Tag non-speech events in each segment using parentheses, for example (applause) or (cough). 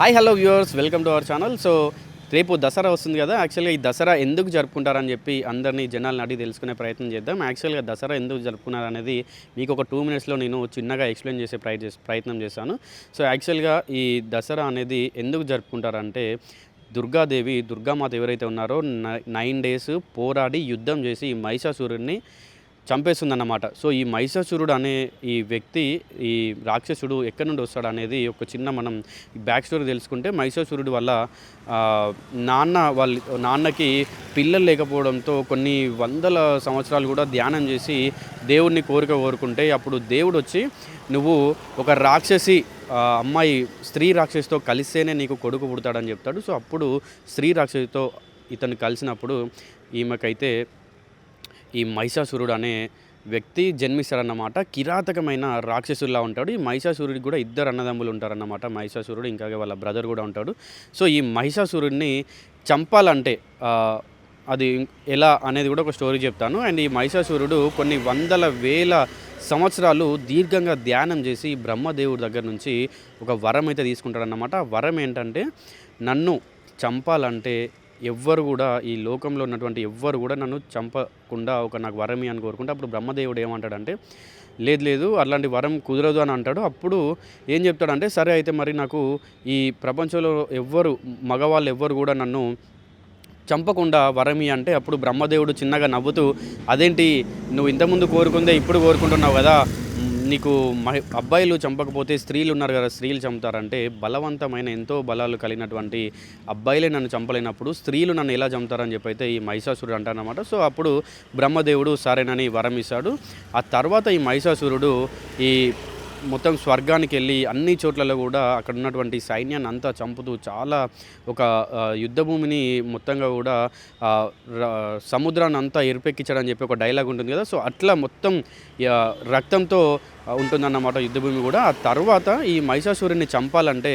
Hi hello viewers. Welcome to our channel. So రేపు దసరా వస్తుంది కదా. యాక్చువల్గా ఈ దసరా ఎందుకు జరుపుకుంటారని చెప్పి అందరినీ జనాలను అడిగి తెలుసుకునే ప్రయత్నం చేద్దాం. యాక్చువల్గా దసరా ఎందుకు జరుపుకున్నారు అనేది మీకు ఒక టూ మినిట్స్లో నేను చిన్నగా ఎక్స్ప్లెయిన్ చేసే ప్రయ ప్రయత్నం చేశాను సో యాక్చువల్గా ఈ దసరా అనేది ఎందుకు జరుపుకుంటారంటే దుర్గాదేవి దుర్గామాత ఎవరైతే ఉన్నారో నై- నైన్ డేస్ పోరాడి యుద్ధం చేసి ఈ మహిషాసురుడిని చంపేస్తుందన్నమాట సో ఈ మహిషాసురుడు అనే ఈ వ్యక్తి ఈ రాక్షసుడు ఎక్కడి నుండి వస్తాడు అనేది ఒక చిన్న మనం బ్యాక్ స్టోరీ తెలుసుకుంటే మహిషాసురుడు వల్ల నాన్న వాళ్ళ నాన్నకి పిల్లలు లేకపోవడంతో కొన్ని వందల సంవత్సరాలు కూడా ధ్యానం చేసి దేవుడిని కోరిక కోరుకుంటే అప్పుడు దేవుడు వచ్చి నువ్వు ఒక రాక్షసి అమ్మాయి స్త్రీ రాక్షసితో కలిస్తేనే నీకు కొడుకు పుడతాడని చెప్తాడు. సో అప్పుడు స్త్రీ రాక్షసితో ఇతను కలిసినప్పుడు ఈమెకైతే ఈ మహిషాసురుడు అనే వ్యక్తి జన్మిస్తాడన్నమాట. కిరాతకమైన రాక్షసుల్లా ఉంటాడు. ఈ మహిషాసురుడికి కూడా ఇద్దరు అన్నదమ్ములు ఉంటారన్నమాట. మహిషాసురుడు ఇంకా వాళ్ళ బ్రదర్ కూడా ఉంటాడు. సో ఈ మహిషాసురుడిని చంపాలంటే అది ఎలా అనేది కూడా ఒక స్టోరీ చెప్తాను. అండ్ ఈ మహిషాసురుడు కొన్ని వందల వేల సంవత్సరాలు దీర్ఘంగా ధ్యానం చేసి బ్రహ్మదేవుడి దగ్గర నుంచి ఒక వరం అయితే తీసుకుంటాడన్నమాట. ఆ వరం ఏంటంటే నన్ను చంపాలంటే ఎవ్వరు కూడా ఈ లోకంలో ఉన్నటువంటి ఎవ్వరు కూడా నన్ను చంపకుండా ఒక నాకు వరమి అని కోరుకుంటే అప్పుడు బ్రహ్మదేవుడు ఏమంటాడంటే లేదు లేదు అలాంటి వరం కుదరదు అని అంటాడు. అప్పుడు ఏం చెప్తాడంటే సరే అయితే మరి నాకు ఈ ప్రపంచంలో ఎవ్వరు మగవాళ్ళు ఎవ్వరు కూడా నన్ను చంపకుండా వరమి అంటే అప్పుడు బ్రహ్మదేవుడు చిన్నగా నవ్వుతూ అదేంటి నువ్వు ఇంతకుముందు కోరుకుందే ఇప్పుడు కోరుకుంటున్నావు కదా నీకు మహి అబ్బాయిలు చంపకపోతే స్త్రీలు ఉన్నారు కదా స్త్రీలు చంపుతారంటే బలవంతమైన ఎంతో బలాలు కలిగినటువంటి అబ్బాయిలే నన్ను చంపలేనప్పుడు స్త్రీలు నన్ను ఎలా చంపుతారని చెప్పి అయితే ఈ మహిషాసురుడు అంటారనమాట సో అప్పుడు బ్రహ్మదేవుడు సరేనని వరం ఇస్తాడు. ఆ తర్వాత ఈ మహిషాసురుడు ఈ మొత్తం స్వర్గానికి వెళ్ళి అన్ని చోట్లలో కూడా అక్కడ ఉన్నటువంటి సైన్యాన్ని అంతా చంపుతూ చాలా ఒక యుద్ధభూమిని మొత్తంగా కూడా సముద్రాన్ని అంతా ఎరిపెక్కించడని చెప్పి ఒక డైలాగ్ ఉంటుంది కదా. సో అట్లా మొత్తం రక్తంతో ఉంటుందన్నమాట యుద్ధభూమి కూడా. ఆ తర్వాత ఈ మహిషాసురుని చంపాలంటే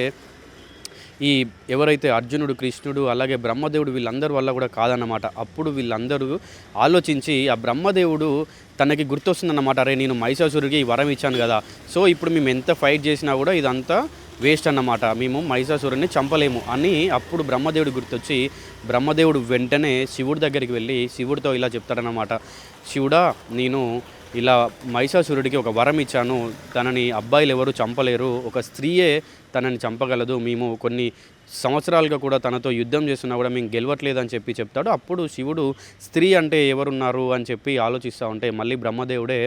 ఈ ఎవరైతే అర్జునుడు కృష్ణుడు అలాగే బ్రహ్మదేవుడు వీళ్ళందరి వల్ల కూడా కాదన్నమాట. అప్పుడు వీళ్ళందరూ ఆలోచించి ఆ బ్రహ్మదేవుడు తనకి గుర్తొస్తుందన్నమాట. అరే నేను మహిషాసురుడికి ఈ వరం ఇచ్చాను కదా. సో ఇప్పుడు మేము ఎంత ఫైట్ చేసినా కూడా ఇదంతా వేస్ట్ అన్నమాట. మేము మహిషాసురుడిని చంపలేము అని అప్పుడు బ్రహ్మదేవుడు గుర్తొచ్చి బ్రహ్మదేవుడు వెంటనే శివుడి దగ్గరికి వెళ్ళి శివుడితో ఇలా చెప్తాడనమాట శివుడా నేను ఇలా మహిషాసురుడికి ఒక వరం ఇచ్చాను. తనని అబ్బాయిలు ఎవరు చంపలేరు. ఒక స్త్రీయే తనని చంపగలదు. మేము కొన్ని సంవత్సరాలుగా కూడా తనతో యుద్ధం చేస్తున్నా కూడా మేము గెలవట్లేదని చెప్పి చెప్తాడు. అప్పుడు శివుడు స్త్రీ అంటే ఎవరున్నారు? అని చెప్పి ఆలోచిస్తూ ఉంటే మళ్ళీ బ్రహ్మదేవుడే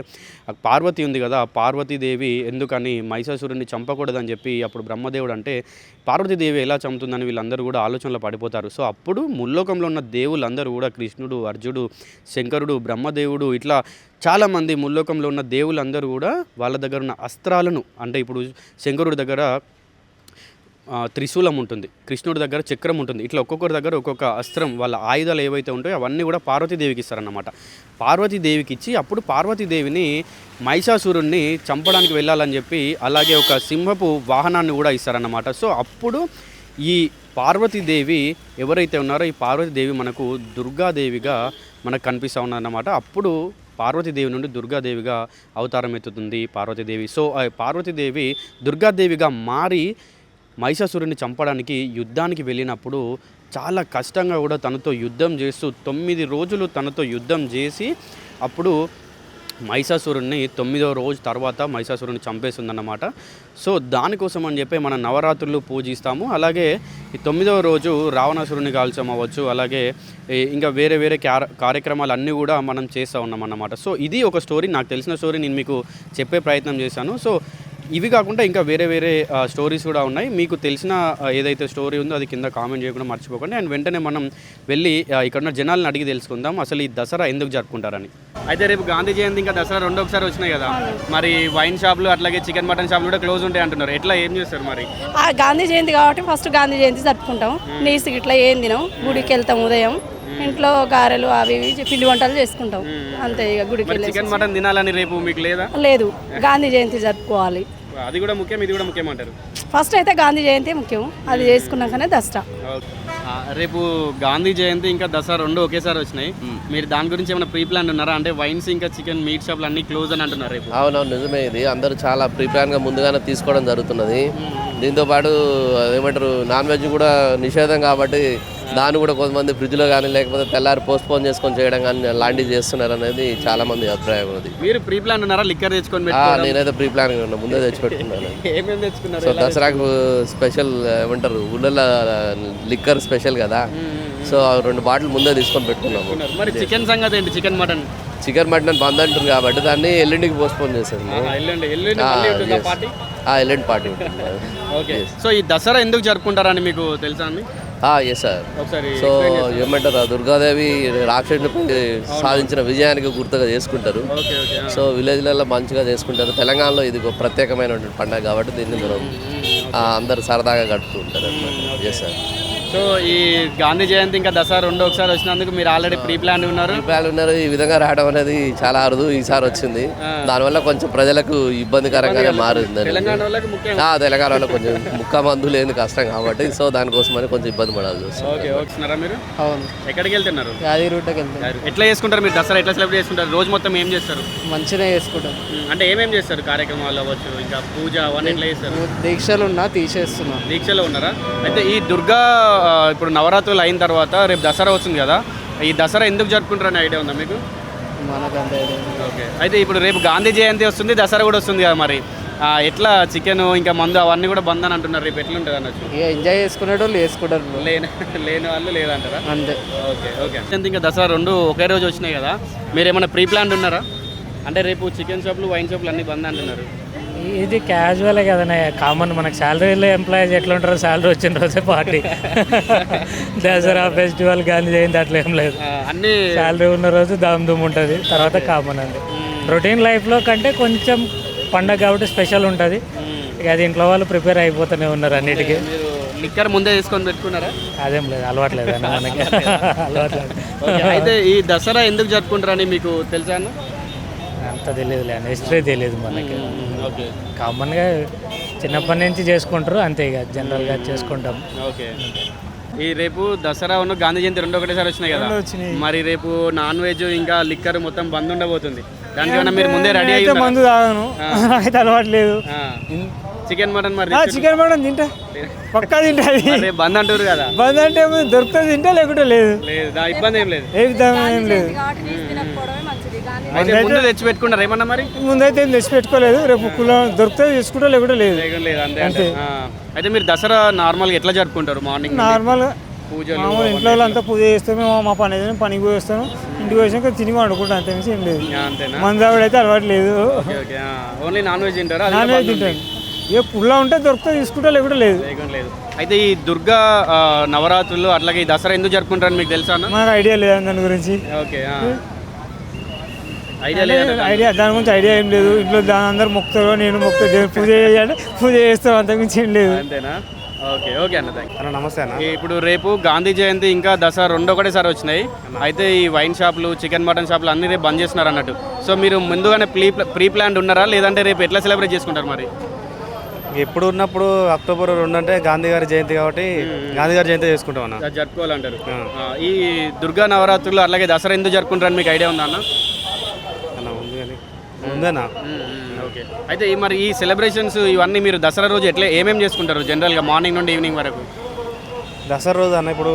పార్వతి ఉంది కదా పార్వతీదేవి ఎందుకని మహిషాసురుడిని చంపకూడదని చెప్పి అప్పుడు బ్రహ్మదేవుడు అంటే పార్వతీదేవి ఎలా చంపుతుందని వీళ్ళందరూ కూడా ఆలోచనలో పడిపోతారు. సో అప్పుడు ముల్లోకంలో ఉన్న దేవులందరూ కూడా కృష్ణుడు అర్జుడు శంకరుడు బ్రహ్మదేవుడు ఇట్లా చాలామంది ముల్లోకంలో ఉన్న దేవులందరూ కూడా వాళ్ళ దగ్గర ఉన్న అస్త్రాలను అంటే ఇప్పుడు శంకరుడి దగ్గర త్రిశూలం ఉంటుంది. కృష్ణుడి దగ్గర చక్రం ఉంటుంది. ఇట్లా ఒక్కొక్కరి దగ్గర ఒక్కొక్క అస్త్రం వాళ్ళ ఆయుధాలు ఏవైతే ఉంటాయో అవన్నీ కూడా పార్వతీదేవికి ఇస్తారన్నమాట. పార్వతీదేవికి ఇచ్చి అప్పుడు పార్వతీదేవిని మహిషాసురుణ్ణి చంపడానికి వెళ్ళాలని చెప్పి అలాగే ఒక సింహపు వాహనాన్ని కూడా ఇస్తారన్నమాట. సో అప్పుడు ఈ పార్వతీదేవి ఎవరైతే ఉన్నారో ఈ పార్వతీదేవి మనకు దుర్గాదేవిగా మనకు కనిపిస్తూ ఉన్నదన్నమాట. అప్పుడు పార్వతీదేవి నుండి దుర్గాదేవిగా అవతారం ఎత్తుతుంది పార్వతీదేవి. సో పార్వతీదేవి దుర్గాదేవిగా మారి మహిషాసురుని చంపడానికి యుద్ధానికి వెళ్ళినప్పుడు చాలా కష్టంగా కూడా తనతో యుద్ధం చేస్తూ తొమ్మిది రోజులు తనతో యుద్ధం చేసి అప్పుడు మహిషాసురుణ్ణి తొమ్మిదవ రోజు తర్వాత మహిషాసురుని చంపేస్తుందన్నమాట సో దానికోసం అని చెప్పి మన నవరాత్రులు పూజిస్తాము. అలాగే ఈ తొమ్మిదవ రోజు రావణాసురుని కాల్చం అవ్వచ్చు. అలాగే ఇంకా వేరే వేరే క్యార కార్యక్రమాలు అన్నీ కూడా మనం చేస్తూ ఉన్నాం అన్నమాట సో ఇది ఒక స్టోరీ. నాకు తెలిసిన స్టోరీ నేను మీకు చెప్పే ప్రయత్నం చేశాను. సో ఇవి కాకుండా ఇంకా వేరే వేరే స్టోరీస్ కూడా ఉన్నాయి. మీకు తెలిసిన ఏదైతే స్టోరీ ఉందో అది కింద కామెంట్ చేయకుండా మర్చిపోకండి. అండ్ వెంటనే మనం వెళ్ళి ఆ, ఇక్కడ ఉన్న జనాలను అడిగి తెలుసుకుందాం. అసలు ఈ దసరా ఎందుకు జరుపుకుంటారని. అయితే రేపు గాంధీ జయంతి ఇంకా దసరా రెండు ఒకసారి వచ్చినాయి కదా. మరి వైన్ షాపులు అట్లాగే చికెన్ మటన్ షాపులు కూడా క్లోజ్ ఉంటాయి అంటున్నారు. ఎట్లా ఏం చేస్తారు మరి? గాంధీ జయంతి కాబట్టి ఫస్ట్ గాంధీ జయంతి జరుపుకుంటాం. నీసు ఇట్లా ఏం తినం. గుడికి వెళ్తాం ఉదయం. ఇంట్లో గారెలు అవి పిండి వంటలు చేసుకుంటాం. అంతే ఇక గుడికి చికెన్ మటన్ తినాలని రేపు మీకు లేదా? లేదు. గాంధీ జయంతి జరుపుకోవాలి. అది కూడా ముఖ్యం ఇది కూడా ముఖ్యం అంటారు? ఫస్ట్ అయితే గాంధీ జయంతి ముఖ్యం అది చేసుకున్నాకనే దసరా. రేపు గాంధీ జయంతి ఇంకా దసరా రెండు ఒకేసారి వచ్చినాయి. మీరు దాని గురించి ఏమైనా ప్రీ ప్లాన్ ఉన్నారా? అంటే వైన్స్ ఇంకా చికెన్ మీట్ షాప్లు అన్ని క్లోజ్ అని అంటున్నారు రేపు. అవునవును నిజమే ఇది. అందరూ చాలా ప్రిపేర్గా ముందుగానే తీసుకోవడం జరుగుతున్నది. దీంతో పాటు ఏమంటారు నాన్ వెజ్ కూడా నిషేధం కాబట్టి దాన్ని కూడా కొంతమంది ఫ్రిడ్జ్లో కానీ లేకపోతే తెల్లారి పోస్ట్పోన్ చేసుకొని చేయడం కానీ లాంటివి చేస్తున్నారు అనేది చాలా మంది అభిప్రాయం ఉంది మీరు ప్రీ ప్లాన్ ఉన్నారా? లిక్కర్ తెచ్చుకొని? నేనైతే ప్రీ ప్లాన్ ఉన్నా ముందే తెచ్చిపెట్టుకున్నాను. (laughs) సో దసరాకు స్పెషల్ ఏమంటారు ఊళ్ళో లిక్కర్ స్పెషల్ కదా. సో రెండు బాటిల్ ముందే తీసుకొని పెట్టుకున్నాము. మరి చికెన్ సంగతి ఏంటి? Chicken mutton? Chicken mutton bandh అంటారు కాబట్టి దాన్ని ఎల్లుండికి పోస్ట్పోన్ చేసేది ఎల్లుండి. పార్టీ? (laughs) సో ఈ దసరా ఎందుకు జరుపుకుంటారని మీకు తెలుసా అండి? ఎస్ సార్ సో ఏమంటారు దుర్గాదేవి రాక్షసునిపై సాధించిన విజయానికి గుర్తుగా చేసుకుంటారు. సో విలేజ్లలో మంచిగా చేసుకుంటారు. తెలంగాణలో ఇది ఒక ప్రత్యేకమైన పండుగ కాబట్టి దీన్ని మనం అందరు సరదాగా గడుపుతూ ఉంటారు అనమాట ఎస్ సార్ సో ఈ గాంధీ జయంతి ఇంకా దసరా రెండు ఒకసారి వచ్చినందుకు మీరు ఆల్రెడీ ప్రీ ప్లాన్ ఉన్నారు. దీపావళి ఉన్నారు. ఈ విధంగా రావడం అనేది చాలా అరుదు. ఈసారి వచ్చింది. దానివల్ల కొంచెం ప్రజలకు ఇబ్బందికరంగానే మారింది అనేది. తెలంగాణ వాళ్ళకి కొంచెం ముక్క మందు లేని కష్టం కాబట్టి సో దానికోసమని కొంచెం ఇబ్బంది పడాల్సి వస్తుంది. ఓకే ఓకేస్తున్నారా మీరు? అవును. ఎక్కడికి వెళ్తున్నారు? రూట్కి ఎట్లా చేసుకుంటారు మీరు? దసరా ఎట్లా సెలబ్రేట్ చేసుకుంటారు? రోజు మొత్తం ఏం చేస్తారు? మంచిగా చేసుకుంటాం అంటే ఏమేం చేస్తారు? కార్యక్రమాలు అవ్వచ్చు ఇంకా పూజ అవన్నీ ఎట్లా చేస్తారు? దీక్షలు ఉన్నా తీసేస్తున్నాం. దీక్షలో ఉన్నారా? అయితే ఈ దుర్గా ఇప్పుడు నవరాత్రులు అయిన తర్వాత రేపు దసరా వస్తుంది కదా. ఈ దసరా ఎందుకు జరుపుకుంటారని ఐడియా ఉందా మీకు. ఓకే. అయితే ఇప్పుడు రేపు గాంధీ జయంతి వస్తుంది దసరా కూడా వస్తుంది కదా మరి. ఆ, ఎట్లా చికెన్ ఇంకా మందు అవన్నీ కూడా బంద్ అని అంటున్నారు రేపు అనొచ్చు? ఇక ఎంజాయ్ చేసుకునేటోళ్ళు చేసుకుంటారు. bro. లేని లేని వాళ్ళు లేదంటారా? అంతే. Okay okay. జయంతి ఇంకా దసరా రెండు ఒకే రోజు వచ్చినాయి కదా. మీరు ఏమైనా ప్రీ ప్లాన్ ఉన్నారా? అంటే రేపు చికెన్ షాప్లు వైన్ షాప్లు అన్ని బంద్ అంటున్నారు. ఇది క్యాజువలే కదనే కామన్ మనకు శాలరీలో ఎంప్లాయీస్ ఎట్లా ఉంటారో శాలరీ వచ్చిన రోజే పార్టీ దసరా ఫెస్టివల్ గాంధీ జయంతి అట్లా ఏం లేదు. అన్ని శాలరీ ఉన్న రోజు దామ్ దుమ్ ఉంటుంది. తర్వాత కామన్ అండి. రొటీన్ లైఫ్లో కంటే కొంచెం పండగ కాబట్టి స్పెషల్ ఉంటుంది. ఇక అది ఇంట్లో వాళ్ళు ప్రిపేర్ అయిపోతూనే ఉన్నారు అన్నిటికీ. మీరు లిక్కర్ ముందే తీసుకొని పెట్టుకున్నారా? అదేం లేదు అలవాట్లేదు మనకి. అలవాట్లేదు అయితే ఈ దసరా ఎందుకు జరుపుకుంటారని మీకు తెలుసా అంత తెలియదు అండి. హిస్టరీ తెలియదు మనకి. ఓకే కామన్గా చిన్నప్పటి నుంచి చేసుకుంటారు అంతే ఇక జనరల్గా చేసుకుంటాం. ఓకే ఈ రేపు దసరా ఉన్న గాంధీ జయంతి రెండు ఒకటేసారి వచ్చినాయి కదా? మరి రేపు నాన్ వెజ్ ఇంకా లిక్కర్ మొత్తం బంద్ ఉండబోతుంది. దానికన్నా మీరు ముందే రెడీ అయ్యి ఉన్నారా? మందు తాగాను. అయితే అలవాటు లేదు. ఆ. చికెన్ మటన్ మరి చికెన్ మటన్ తింటా. పక్కా తింటా బంద్ అంటారు కదా. బంద్ అంటే ఏమో దొరికితే తింటా లేకుంటే లేదు. లేదు దా ఇబ్బంది ఏం లేదు. ఏ విధంగా ఏం లేదు కాబట్టి తీసి తినకపోవడమే మంచిది గాంధీ అయితే ముందు తెచ్చి పెట్టుకున్నారు ఏమన్నా మరి? ముందైతే ఏం తెచ్చి పెట్టుకోలేదు రేపు కుల దొరికితే తీసుకుంటా లేకుంటే లేదు. లేదు అంతే అంతే. అయితే మీరు దసరా నార్మల్గా ఎట్లా జరుపుకుంటారు? మార్నింగ్ నార్మల్ పూజలు మామూలు ఇంట్లో వాళ్ళంతా పూజ చేస్తాము మా- మా పని అయితే పనికి పోయి వస్తాను ఇంటికి వచ్చాక తిని వండుకుంటాను అంతే ఏం లేదు. ఆ, అంతేనా? మందు ఆవిడైతే అలవాటు లేదు. ఓన్లీ నాన్ వెజ్ తింటారా? Non veg. తింటాను. ఏ పుల్ల ఉంటే దొరికితే తీసుకుంటా లేకుంటే లేదు. లేకుండా లేదు. అయితే ఈ దుర్గా నవరాత్రులు అట్లాగే ఈ దసరా ఎందుకు జరుపుకుంటారని మీకు తెలుసా మనకు ఐడియా లేదు దాని గురించి. ఓకే. ఐడియా లేదు ఐడియా దాని గురించి ఐడియా ఏం లేదు. ఇంట్లో దాని అందరు మొక్కుతారు నేను దేవుని పూజ చేయాలి పూజ చేస్తాం అంతకుమించి ఏం లేదు. అంతేనా? ఓకే ఓకే అన్న థ్యాంక్ అన్న నమస్తే అన్న. ఇప్పుడు రేపు గాంధీ జయంతి ఇంకా దసరా రెండు ఒకటేసారి వచ్చినాయి. అయితే ఈ వైన్ షాపులు చికెన్ మటన్ షాపులు అన్ని రేపు బంద్ చేస్తున్నారు అన్నట్టు. సో మీరు ముందుగానే ప్రీ ప్రీ ప్లాన్ ఉన్నారా? లేదంటే రేపు ఎట్లా సెలబ్రేట్ చేసుకుంటారు మరి? ఎప్పుడు ఉన్నప్పుడు అక్టోబర్ రెండు అంటే గాంధీ గారి జయంతి కాబట్టి గాంధీ గారి జయంతి చేసుకుంటాం అన్న. జరుపుకోవాలంటారు. ఆ, ఈ దుర్గా నవరాత్రులు అలాగే దసరా ఎందుకు జరుపుకుంటారని మీకు ఐడియా ఉందా అన్న? ఉందన్నా ఓకే. అయితే ఈ మరి ఈ సెలబ్రేషన్స్ ఇవన్నీ మీరు దసరా రోజు ఎట్లా ఏమేమి చేసుకుంటారు జనరల్గా మార్నింగ్ నుండి ఈవినింగ్ వరకు? దసరా రోజు అన్న ఇప్పుడు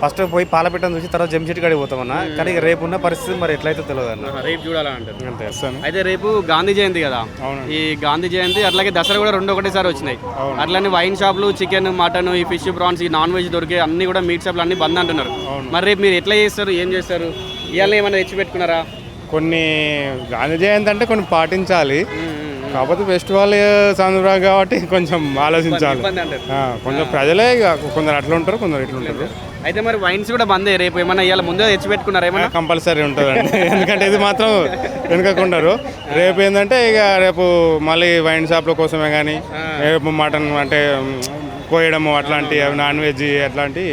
ఫస్ట్ పోయి పాలపెట్టని చూసి తర్వాత జంషెట్ కాడికి పోతాం అన్న కానీ రేపు ఉన్న పరిస్థితి మరి ఎట్లయితే తెలియదు అన్న. రేపు చూడాలని అంటారు. అంతే. అయితే రేపు గాంధీ జయంతి కదా? ఈ గాంధీ జయంతి అట్లాగే దసరా కూడా రెండు ఒకటేసారి వచ్చినాయి. అట్లానే వైన్ షాపులు చికెన్ మటన్ ఈ ఫిష్ ప్రాన్స్ ఈ నాన్ వెజ్ దొరికే అన్ని కూడా మీట్ షాపులు అన్ని బంద్ అంటున్నారు. మరి రేపు మీరు ఎట్లా చేస్తారు? ఏం చేస్తారు? ఇవాళ ఏమైనా తెచ్చి పెట్టుకున్నారా? కొన్ని గాంధీ జయంతి అంటే కొన్ని పాటించాలి. కాకపోతే ఫెస్టివల్ సందర్భం కాబట్టి కొంచెం ఆలోచించాలి. కొంచెం ప్రజలే ఇక కొందరు అట్లా ఉంటారు కొందరు ఇట్లా ఉంటారు. అయితే మరి వైన్స్ కూడా బందే రేపు ఏమైనా ఇవాళ ముందే తెచ్చి పెట్టుకున్నారా ఏమైనా కంపల్సరీ ఉంటుందండి. (laughs) ఎందుకంటే ఇది మాత్రం వెనుకకుండరు. రేపు ఏంటంటే ఇక రేపు మళ్ళీ వైన్ షాప్ల కోసమే కానీ రేపు మటన్ అంటే కోయడము అట్లాంటి నాన్ వెజ్ అట్లాంటి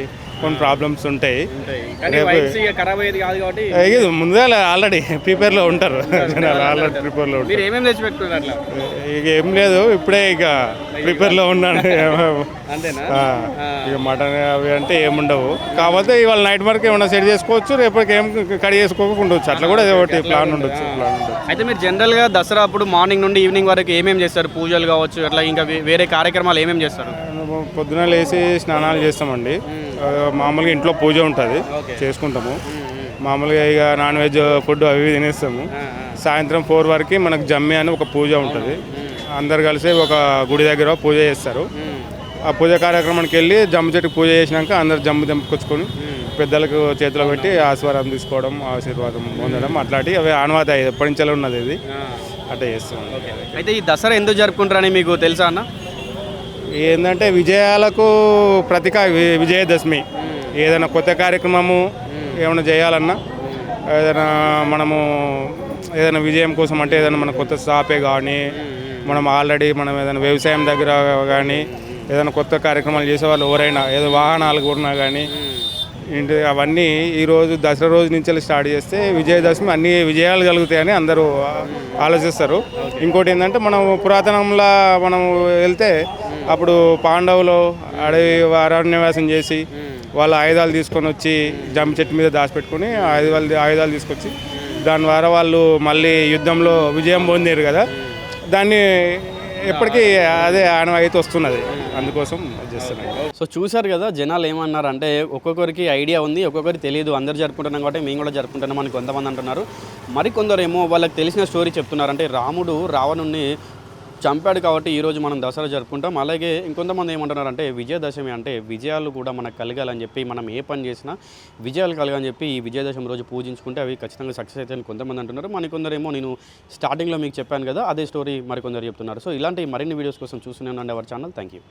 కొన్ని ప్రాబ్లమ్స్ ఉంటాయి. రేపు- ముందుగా ఆల్రెడీ ప్రిపేర్లో ఉంటారు. జనాలు ఆల్రెడీ ప్రిపేర్లో ఉంటారు. ఇక ఏం లేదు ఇప్పుడే ఇక ప్రిపేర్లో ఉన్నాను. ఇక మటన్ అవి అంటే ఏముండవు కాకపోతే ఇవాళ నైట్ వరకు ఏమన్నా సెట్ చేసుకోవచ్చు రేపటికి ఏం కడి చేసుకోకుండా అట్లా కూడా ఒకటి ప్లాన్ ఉండొచ్చు ప్లాన్ ఉండొచ్చు. అయితే మీరు జనరల్గా దసరా అప్పుడు మార్నింగ్ నుండి ఈవినింగ్ వరకు ఏమేమి చేస్తారు? పూజలు కావచ్చు అట్లా ఇంకా వేరే కార్యక్రమాలు ఏమేమి చేస్తారు? పొద్దున లేచి స్నానాలు చేస్తామండి. మామూలుగా ఇంట్లో పూజ ఉంటుంది. చేసుకుంటాము. మామూలుగా ఇక నాన్ వెజ్ ఫుడ్ అవి తినేస్తాము. సాయంత్రం ఫోర్ వరకు మనకు జమ్మి అని ఒక పూజ ఉంటుంది. అందరు కలిసి ఒక గుడి దగ్గర పూజ చేస్తారు. ఆ పూజ కార్యక్రమానికి వెళ్ళి జమ్ము చెట్టుకు పూజ చేసినాక అందరు జమ్ము తెంపుకొచ్చుకొని పెద్దలకు చేతిలో పెట్టి ఆశీర్వాదం తీసుకోవడం ఆశీర్వాదం పొందడం అట్లాంటి అవి ఆనవాత ఎప్పటి నుంచో ఉన్నది ఇది. అట్లా చేస్తాం అయితే ఈ దసరా ఎందుకు జరుపుకుంటారని మీకు తెలుసా అన్న? ఏంటంటే విజయాలకు ప్రతిక వి- విజయదశమి. ఏదైనా కొత్త కార్యక్రమము ఏమైనా చేయాలన్నా ఏదైనా మనము ఏదైనా విజయం కోసం అంటే ఏదైనా మన కొత్త షాపే కానీ మనం ఆల్రెడీ మనం ఏదైనా వ్యవసాయం దగ్గర కానీ ఏదైనా కొత్త కార్యక్రమాలు చేసేవాళ్ళు ఎవరైనా ఏదో వాహనాలు కొన్నా కానీ ఏంటి అవన్నీ ఈరోజు దసరా రోజు నుంచి స్టార్ట్ చేస్తే విజయదశమి అన్ని విజయాలు కలుగుతాయని అందరూ ఆలోచిస్తారు. ఇంకోటి ఏంటంటే మనం పురాతనంలో మనం వెళ్తే అప్పుడు పాండవులు అడవి అరణ్యవాసం చేసి వాళ్ళ ఆయుధాలు తీసుకొని వచ్చి జమ్మి చెట్టు మీద దాచిపెట్టుకొని ఆయుధాలు ఆయుధాలు తీసుకొచ్చి దాని ద్వారా వాళ్ళు మళ్ళీ యుద్ధంలో విజయం పొందారు కదా. దాన్ని ఎప్పటికీ అదే ఆనవాయితీ వస్తున్నది. అందుకోసం చేస్తున్నాను సో చూశారు కదా జనాలు ఏమన్నారంటే ఒక్కొక్కరికి ఐడియా ఉంది ఒక్కొక్కరికి తెలియదు అందరు జరుపుకుంటున్నాం కాబట్టి మేము కూడా జరుపుకుంటున్నాం అని కొంతమంది అంటున్నారు. మరి కొందరు ఏమో వాళ్ళకి తెలిసిన స్టోరీ చెప్తున్నారు. అంటే రాముడు రావణుణ్ణి చంపాడు కాబట్టి ఈరోజు మనం దసరా జరుపుకుంటాం. అలాగే ఇంకొంతమంది ఏమంటున్నారు అంటే విజయదశమి అంటే విజయాలు కూడా మనకు కలగాలని చెప్పి మనం ఏ పని చేసినా విజయాలు కలగాలని చెప్పి ఈ విజయదశమి రోజు పూజించుకుంటే అవి ఖచ్చితంగా సక్సెస్ అవుతాయని కొంతమంది అంటున్నారు. మరికొందరేమో నేను స్టార్టింగ్లో మీకు చెప్పాను కదా అదే స్టోరీ మరికొందరు చెప్తున్నారు. సో ఇలాంటి మరిన్ని వీడియోస్ కోసం చూస్తూనే ఉండండి అవర్ ఛానల్ థ్యాంక్ యూ